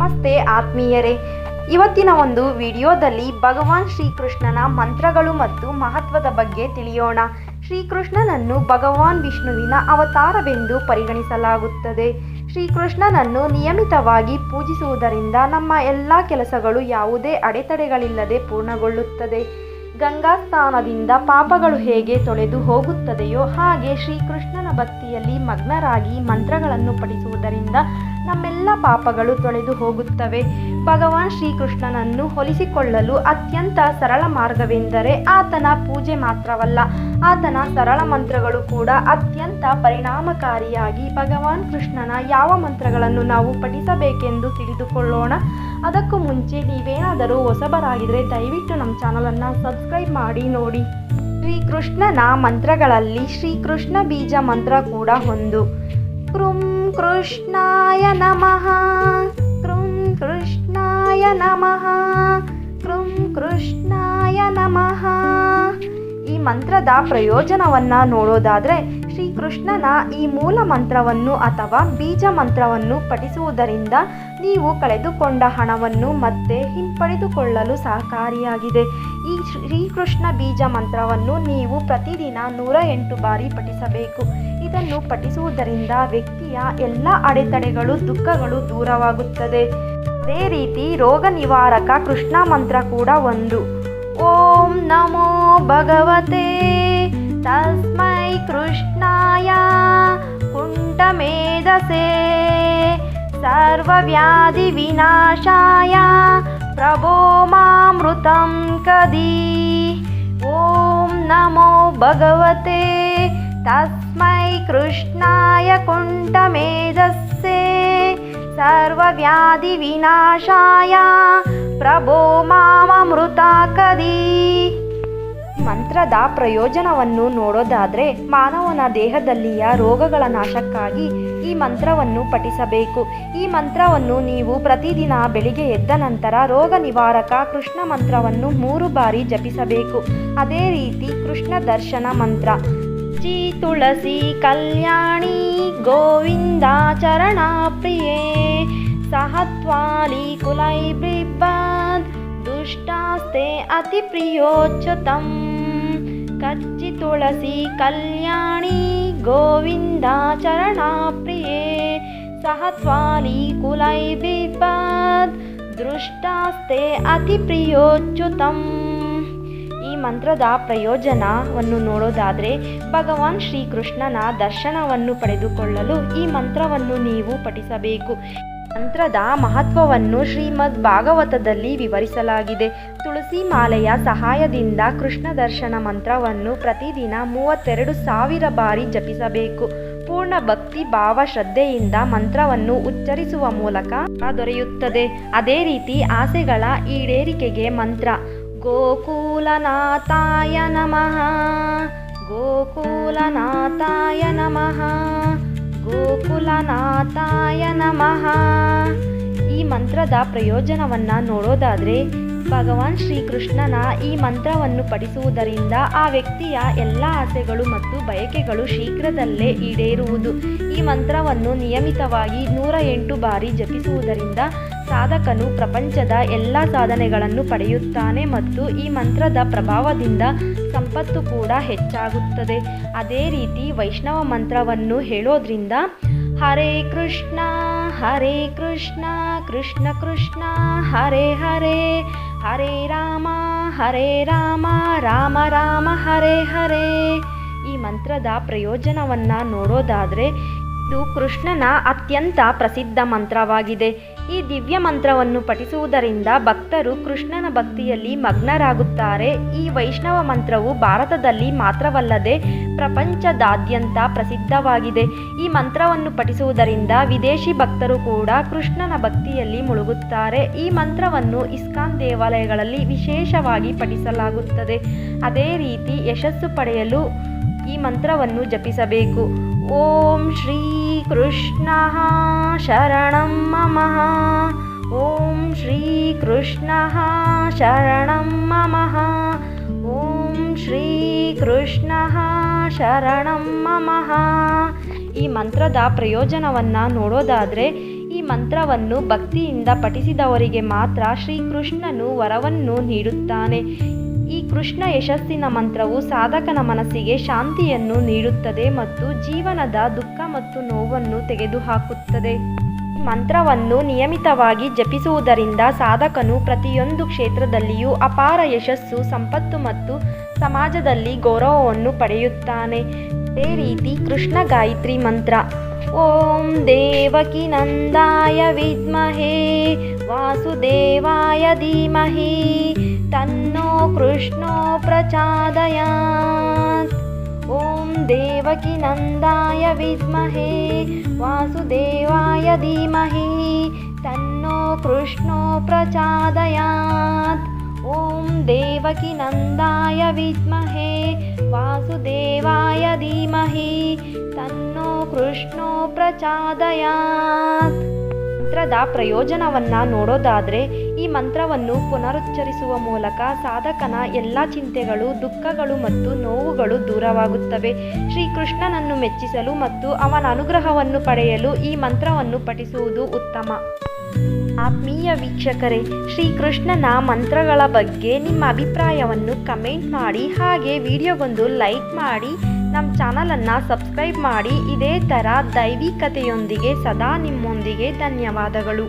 ನಮಸ್ತೆ ಆತ್ಮೀಯರೇ. ಇವತ್ತಿನ ಒಂದು ವಿಡಿಯೋದಲ್ಲಿ ಭಗವಾನ್ ಶ್ರೀಕೃಷ್ಣನ ಮಂತ್ರಗಳು ಮತ್ತು ಮಹತ್ವದ ಬಗ್ಗೆ ತಿಳಿಯೋಣ. ಶ್ರೀಕೃಷ್ಣನನ್ನು ಭಗವಾನ್ ವಿಷ್ಣುವಿನ ಅವತಾರವೆಂದು ಪರಿಗಣಿಸಲಾಗುತ್ತದೆ. ಶ್ರೀಕೃಷ್ಣನನ್ನು ನಿಯಮಿತವಾಗಿ ಪೂಜಿಸುವುದರಿಂದ ನಮ್ಮ ಎಲ್ಲ ಕೆಲಸಗಳು ಯಾವುದೇ ಅಡೆತಡೆಗಳಿಲ್ಲದೆ ಪೂರ್ಣಗೊಳ್ಳುತ್ತದೆ. ಗಂಗಾ ಸ್ನಾನದಿಂದ ಪಾಪಗಳು ಹೇಗೆ ತೊಳೆದು ಹೋಗುತ್ತದೆಯೋ ಹಾಗೆ ಶ್ರೀಕೃಷ್ಣನ ಭಕ್ತಿಯಲ್ಲಿ ಮಗ್ನರಾಗಿ ಮಂತ್ರಗಳನ್ನು ಪಠಿಸುವುದರಿಂದ ನಮ್ಮೆಲ್ಲ ಪಾಪಗಳು ತೊಳೆದು ಹೋಗುತ್ತವೆ. ಭಗವಾನ್ ಶ್ರೀಕೃಷ್ಣನನ್ನು ಹೊಲಿಸಿಕೊಳ್ಳಲು ಅತ್ಯಂತ ಸರಳ ಮಾರ್ಗವೆಂದರೆ ಆತನ ಪೂಜೆ ಮಾತ್ರವಲ್ಲ, ಆತನ ಸರಳ ಮಂತ್ರಗಳು ಕೂಡ ಅತ್ಯಂತ ಪರಿಣಾಮಕಾರಿಯಾಗಿ ಭಗವಾನ್ ಕೃಷ್ಣನ ಯಾವ ಮಂತ್ರಗಳನ್ನು ನಾವು ಪಠಿಸಬೇಕೆಂದು ತಿಳಿದುಕೊಳ್ಳೋಣ. ಅದಕ್ಕೂ ಮುಂಚೆ ನೀವೇನಾದರೂ ಹೊಸಬರಾಗಿದ್ದರೆ ದಯವಿಟ್ಟು ನಮ್ಮ ಚಾನಲನ್ನು ಸಬ್ಸ್ಕ್ರೈಬ್ ಮಾಡಿ ನೋಡಿ. ಶ್ರೀಕೃಷ್ಣನ ಮಂತ್ರಗಳಲ್ಲಿ ಶ್ರೀಕೃಷ್ಣ ಬೀಜ ಮಂತ್ರ ಕೂಡ ಒಂದು. ಕೃಂ ಕೃಷ್ಣಾಯ ನಮಃ. ಕೃಂ ಕೃಷ್ಣಾಯ ನಮಃ. ಕೃಂ ಕೃಷ್ಣಾಯ ನಮಃ. ಈ ಮಂತ್ರದ ಪ್ರಯೋಜನವನ್ನ ನೋಡೋದಾದ್ರೆ ಶ್ರೀಕೃಷ್ಣನ ಈ ಮೂಲ ಮಂತ್ರವನ್ನು ಅಥವಾ ಬೀಜ ಮಂತ್ರವನ್ನು ಪಠಿಸುವುದರಿಂದ ನೀವು ಕಳೆದುಕೊಂಡ ಹಣವನ್ನು ಮತ್ತೆ ಹಿಂಪಡೆದುಕೊಳ್ಳಲು ಸಹಕಾರಿಯಾಗಿದೆ. ಈ ಶ್ರೀಕೃಷ್ಣ ಬೀಜ ಮಂತ್ರವನ್ನು ನೀವು ಪ್ರತಿದಿನ ನೂರ ಎಂಟು ಬಾರಿ ಪಠಿಸಬೇಕು. ಇದನ್ನು ಪಠಿಸುವುದರಿಂದ ವ್ಯಕ್ತಿಯ ಎಲ್ಲ ಅಡೆತಡೆಗಳು, ದುಃಖಗಳು ದೂರವಾಗುತ್ತದೆ. ಅದೇ ರೀತಿ ರೋಗ ನಿವಾರಕ ಕೃಷ್ಣ ಮಂತ್ರ ಕೂಡ ಒಂದು. ಓಂ ನಮೋ ಭಗವತೆ. ತಸ್ಮೈ ಕೃಷ್ಣಾಯ ಕುಂಟಮೇಧಸೆ. ಸರ್ವವ್ಯಾಧಿ ವಿನಾಶಾಯ ಪ್ರಭೋ ಮಾಮೃತಂ ಕದಿ. ಓಂ ನಮೋ ಭಗವತೆ. ಕೃಷ್ಣಾಯ ಕುಂಟಮೇಧಸ್ಸೆ ಸರ್ವವ್ಯಾಧಿ ವಿನಾಶಾಯ ಪ್ರಭೋ ಮಾಮೃತ ಕದಿ ಮಂತ್ರದ ಪ್ರಯೋಜನವನ್ನು ನೋಡೋದಾದ್ರೆ ಮಾನವನ ದೇಹದಲ್ಲಿಯ ರೋಗಗಳ ನಾಶಕ್ಕಾಗಿ ಈ ಮಂತ್ರವನ್ನು ಪಠಿಸಬೇಕು. ಈ ಮಂತ್ರವನ್ನು ನೀವು ಪ್ರತಿದಿನ ಬೆಳಿಗ್ಗೆ ಎದ್ದ ನಂತರ ರೋಗ ನಿವಾರಕ ಕೃಷ್ಣ ಮಂತ್ರವನ್ನು ಮೂರು ಬಾರಿ ಜಪಿಸಬೇಕು. ಅದೇ ರೀತಿ ಕೃಷ್ಣ ದರ್ಶನ ಮಂತ್ರ. శ్రీ తులసి కళ్యాణి గోవిందాచరణాప్రియే సహత్వాలి కులై బిబ్బాద్ దుష్టాస్తే అతి ప్రియోచ్యుతం. కచ్చి తులసి కళ్యాణి గోవిందాచరణాప్రియే సహత్వాలి కులై బిబ్బాద్ దృష్టాస్తే అతి ప్రియోచ్యుతం. ಮಂತ್ರದ ಪ್ರಯೋಜನವನ್ನು ನೋಡೋದಾದರೆ ಭಗವಾನ್ ಶ್ರೀಕೃಷ್ಣನ ದರ್ಶನವನ್ನು ಪಡೆದುಕೊಳ್ಳಲು ಈ ಮಂತ್ರವನ್ನು ನೀವು ಪಠಿಸಬೇಕು. ಮಂತ್ರದ ಮಹತ್ವವನ್ನು ಶ್ರೀಮದ್ ಭಾಗವತದಲ್ಲಿ ವಿವರಿಸಲಾಗಿದೆ. ತುಳಸಿ ಮಾಲೆಯ ಸಹಾಯದಿಂದ ಕೃಷ್ಣ ದರ್ಶನ ಮಂತ್ರವನ್ನು ಪ್ರತಿದಿನ ಮೂವತ್ತೆರಡು ಸಾವಿರ ಬಾರಿ ಜಪಿಸಬೇಕು. ಪೂರ್ಣ ಭಕ್ತಿ ಭಾವ ಶ್ರದ್ಧೆಯಿಂದ ಮಂತ್ರವನ್ನು ಉಚ್ಚರಿಸುವ ಮೂಲಕ ದೊರೆಯುತ್ತದೆ. ಅದೇ ರೀತಿ ಆಸೆಗಳ ಈಡೇರಿಕೆಗೆ ಮಂತ್ರ. ಗೋಕುಲನಾಥಾಯ ನಮಃ. ಗೋಕುಲನಾಥಾಯ ನಮಃ. ಗೋಕುಲನಾಥಾಯ ನಮಃ. ಈ ಮಂತ್ರದ ಪ್ರಯೋಜನವನ್ನು ನೋಡೋದಾದರೆ ಭಗವಾನ್ ಶ್ರೀಕೃಷ್ಣನ ಈ ಮಂತ್ರವನ್ನು ಪಠಿಸುವುದರಿಂದ ಆ ವ್ಯಕ್ತಿಯ ಎಲ್ಲ ಆಸೆಗಳು ಮತ್ತು ಬಯಕೆಗಳು ಶೀಘ್ರದಲ್ಲೇ ಈಡೇರುವುದು. ಈ ಮಂತ್ರವನ್ನು ನಿಯಮಿತವಾಗಿ ನೂರ ಎಂಟು ಬಾರಿ ಜಪಿಸುವುದರಿಂದ ಸಾಧಕನು ಪ್ರಪಂಚದ ಎಲ್ಲ ಸಾಧನೆಗಳನ್ನು ಪಡೆಯುತ್ತಾನೆ ಮತ್ತು ಈ ಮಂತ್ರದ ಪ್ರಭಾವದಿಂದ ಸಂಪತ್ತು ಕೂಡ ಹೆಚ್ಚಾಗುತ್ತದೆ. ಅದೇ ರೀತಿ ವೈಷ್ಣವ ಮಂತ್ರವನ್ನು ಹೇಳೋದ್ರಿಂದ ಹರೇ ಕೃಷ್ಣ ಹರೇ ಕೃಷ್ಣ ಕೃಷ್ಣ ಕೃಷ್ಣ, ಹರೇ ಹರೇ ಹರೇ ರಾಮ ಹರೇ ರಾಮ ರಾಮ ರಾಮ, ಹರೇ ಹರೇ. ಈ ಮಂತ್ರದ ಪ್ರಯೋಜನವನ್ನು ನೋಡೋದಾದರೆ ಇದು ಕೃಷ್ಣನ ಅತ್ಯಂತ ಪ್ರಸಿದ್ಧ ಮಂತ್ರವಾಗಿದೆ. ಈ ದಿವ್ಯ ಮಂತ್ರವನ್ನು ಪಠಿಸುವುದರಿಂದ ಭಕ್ತರು ಕೃಷ್ಣನ ಭಕ್ತಿಯಲ್ಲಿ ಮಗ್ನರಾಗುತ್ತಾರೆ. ಈ ವೈಷ್ಣವ ಮಂತ್ರವು ಭಾರತದಲ್ಲಿ ಮಾತ್ರವಲ್ಲದೆ ಪ್ರಪಂಚದಾದ್ಯಂತ ಪ್ರಸಿದ್ಧವಾಗಿದೆ. ಈ ಮಂತ್ರವನ್ನು ಪಠಿಸುವುದರಿಂದ ವಿದೇಶಿ ಭಕ್ತರು ಕೂಡ ಕೃಷ್ಣನ ಭಕ್ತಿಯಲ್ಲಿ ಮುಳುಗುತ್ತಾರೆ. ಈ ಮಂತ್ರವನ್ನು ಇಸ್ಕಾನ್ ದೇವಾಲಯಗಳಲ್ಲಿ ವಿಶೇಷವಾಗಿ ಪಠಿಸಲಾಗುತ್ತದೆ. ಅದೇ ರೀತಿ ಯಶಸ್ಸು ಪಡೆಯಲು ಈ ಮಂತ್ರವನ್ನು ಜಪಿಸಬೇಕು. ಓಂ ಶ್ರೀ ಕೃಷ್ಣ ಶರಣಂ ಮಮ. ಓಂ ಶ್ರೀ ಕೃಷ್ಣ ಶರಣಂ ಮಮ. ಓಂ ಶ್ರೀ ಕೃಷ್ಣ ಶರಣಂ ಮಮ. ಈ ಮಂತ್ರದ ಪ್ರಯೋಜನವನ್ನು ನೋಡೋದಾದರೆ, ಈ ಮಂತ್ರವನ್ನು ಭಕ್ತಿಯಿಂದ ಪಠಿಸಿದವರಿಗೆ ಮಾತ್ರ ಶ್ರೀಕೃಷ್ಣನು ವರವನ್ನು ನೀಡುತ್ತಾನೆ. ಕೃಷ್ಣ ಯಶಸ್ಸಿನ ಮಂತ್ರವು ಸಾಧಕನ ಮನಸ್ಸಿಗೆ ಶಾಂತಿಯನ್ನು ನೀಡುತ್ತದೆ ಮತ್ತು ಜೀವನದ ದುಃಖ ಮತ್ತು ನೋವನ್ನು ತೆಗೆದುಹಾಕುತ್ತದೆ. ಮಂತ್ರವನ್ನು ನಿಯಮಿತವಾಗಿ ಜಪಿಸುವುದರಿಂದ ಸಾಧಕನು ಪ್ರತಿಯೊಂದು ಕ್ಷೇತ್ರದಲ್ಲಿಯೂ ಅಪಾರ ಯಶಸ್ಸು, ಸಂಪತ್ತು ಮತ್ತು ಸಮಾಜದಲ್ಲಿ ಗೌರವವನ್ನು ಪಡೆಯುತ್ತಾನೆ. ಅದೇ ರೀತಿ ಕೃಷ್ಣ ಗಾಯತ್ರಿ ಮಂತ್ರ. ॐ देवकीनन्दाय विद्महे वासुदेवाय धीमहि तन्नो कृष्णो प्रचादयात्। ॐ देवकीनन्दाय विद्महे वासुदेवाय धीमहि तन्नो कृष्णो प्रचादयात्। ॐ देवकीनन्दाय विद्महे वासुदेवाय धीमहि तन्नो ಕೃಷ್ಣೋ ಪ್ರಚಾದಯಾತ್. ಮಂತ್ರದ ಪ್ರಯೋಜನವನ್ನ ನೋಡೋದಾದ್ರೆ ಈ ಮಂತ್ರವನ್ನು ಪುನರುಚ್ಚರಿಸುವ ಮೂಲಕ ಸಾಧಕನ ಎಲ್ಲ ಚಿಂತೆಗಳು, ದುಃಖಗಳು ಮತ್ತು ನೋವುಗಳು ದೂರವಾಗುತ್ತವೆ. ಶ್ರೀಕೃಷ್ಣನನ್ನು ಮೆಚ್ಚಿಸಲು ಮತ್ತು ಅವನ ಅನುಗ್ರಹವನ್ನು ಪಡೆಯಲು ಈ ಮಂತ್ರವನ್ನು ಪಠಿಸುವುದು ಉತ್ತಮ. ಆತ್ಮೀಯ ವೀಕ್ಷಕರೇ, ಶ್ರೀಕೃಷ್ಣನ ಮಂತ್ರಗಳ ಬಗ್ಗೆ ನಿಮ್ಮ ಅಭಿಪ್ರಾಯವನ್ನು ಕಮೆಂಟ್ ಮಾಡಿ, ಹಾಗೆ ವಿಡಿಯೋಗೊಂದು ಲೈಕ್ ಮಾಡಿ ನಮ್ಮ ಚಾನಲನ್ನು ಸಬ್ಸ್ಕ್ರೈಬ್ ಮಾಡಿ ಇದೇ ಥರ ದೈವಿಕತೆಯೊಂದಿಗೆ ಸದಾ ನಿಮ್ಮೊಂದಿಗೆ ಧನ್ಯವಾದಗಳು.